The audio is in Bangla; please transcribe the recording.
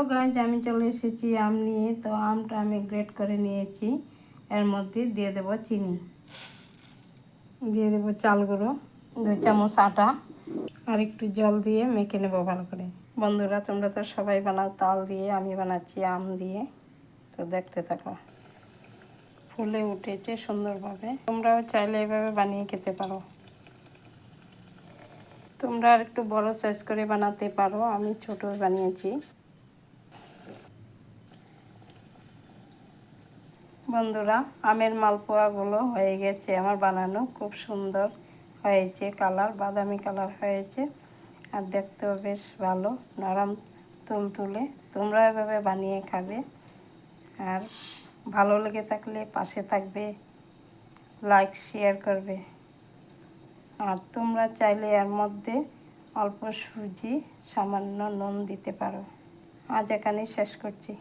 তো গাছ আমি চলে এসেছি আম নিয়ে। তো আমটা আমি গ্রেট করে নিয়েছি। এর মধ্যে দিয়ে দেব চিনি। দিয়ে দেব চাল গুঁড়ো দু চামচ আটা, আর একটু জল দিয়ে মেখে নেব ভালো করে। বন্ধুরা, তোমরা তো সবাই বানাও, তাল দিয়ে আমি বানাচ্ছি আম দিয়ে। তো দেখতে থাকো। ফুলে উঠেছে সুন্দরভাবে। তোমরাও চাইলে এভাবে বানিয়ে খেতে পারো। তোমরা আর একটু বড় সাইজ করে বানাতে পারো। আমি ছোট বানিয়েছি। বন্ধুরা, আমের মালপোয়াগুলো হয়ে গেছে। আমার বানানো খুব সুন্দর হয়েছে, কালার, বাদামি কালার হয়েছে। আর দেখতেও বেশ ভালো, নরম, তুলতুলে। তোমরা এভাবে বানিয়ে খাবে। আর ভালো লেগে থাকলে পাশে থাকবে, লাইক, শেয়ার করবে। আর তোমরা চাইলে এর মধ্যে অল্প সুজি, সামান্য নুন দিতে পারো। আজ এখানেই শেষ করছি।